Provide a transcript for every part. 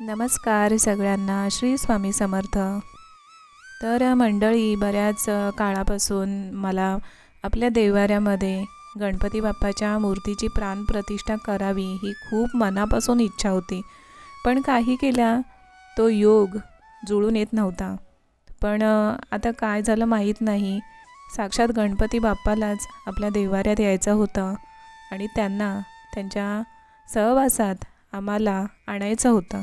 नमस्कार सगळ्यांना श्री स्वामी समर्थ. तर मंडळी बऱ्याच काळापासून मला आपल्या देवाऱ्यामध्ये गणपती बाप्पाच्या मूर्तीची प्राणप्रतिष्ठा करावी ही खूप मनापासून इच्छा होती. पण काही केल्या तो योग जुळून येत नव्हता. पण आता काय झालं माहीत नाही. साक्षात गणपती बाप्पालाच आपल्या देवाऱ्यात यायचं होतं आणि त्यांना त्यांच्या सहवासात आम्हाला आणायचं होतं.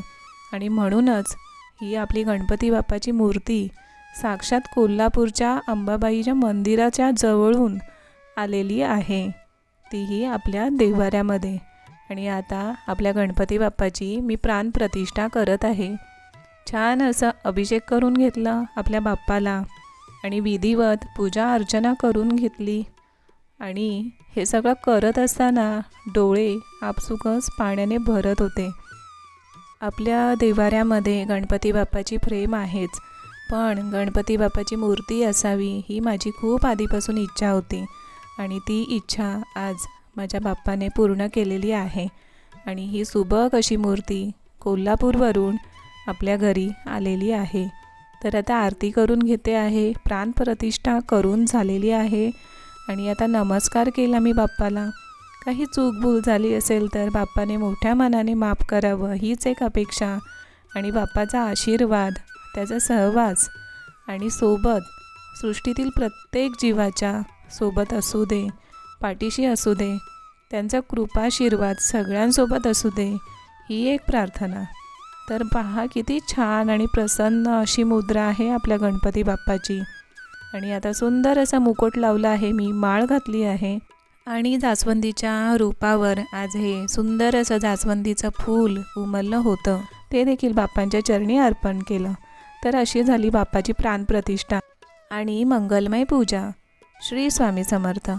आणि म्हणूनच ही आपली गणपती बाप्पाची मूर्ती साक्षात कोल्हापूरच्या अंबाबाईच्या मंदिराच्या जवळून आलेली आहे. तीही आपल्या देवाऱ्यामध्ये आणि आता आपल्या गणपती बाप्पाची मी प्राणप्रतिष्ठा करत आहे. छान असं अभिषेक करून घेतला आपल्या बाप्पाला. आणि विधिवत पूजा अर्चना करून घेतली. आणि हे सगळं करत असताना डोळे आपसुकच पाण्याने भरत होते. आपल्या देवाऱ्यामध्ये गणपती बाप्पाची प्रेम आहेच. पण गणपती बाप्पाची मूर्ती असावी ही माझी खूप आधीपासून इच्छा होती. आणि ती इच्छा आज माझ्या बाप्पाने पूर्ण केलेली आहे. आणि ही सुबक अशी मूर्ती कोल्हापूरवरून आपल्या घरी आलेली आहे. तर आता आरती करून घेते आहे प्राणप्रतिष्ठा करून झालेली आहे. आणि आता नमस्कार केला मी बाप्पाला. काही चूकभूल झाली असेल तर बाप्पाने मोठ्या मनाने माफ करावं हीच एक अपेक्षा. आणि बाप्पाचा आशीर्वाद त्याचा सहवास आणि सोबत सृष्टीतील प्रत्येक जीवाच्या सोबत असू दे पाठीशी असू दे त्यांचा कृपाशीर्वाद सगळ्यांसोबत असू दे ही एक प्रार्थना. तर पहा किती छान आणि प्रसन्न अशी मुद्रा आहे आपल्या गणपती बाप्पाची. आणि आता सुंदर असा मुकुट लावला आहे मी माळ घातली आहे. आणि जास्वंदीच्या रूपावर आज हे सुंदर असं जास्वंदीचं फूल उमललं होतं. ते देखील बाप्पांच्या चरणी अर्पण केलं. तर अशी झाली बाप्पाची प्राणप्रतिष्ठा आणि मंगलमय पूजा. श्री स्वामी समर्थ.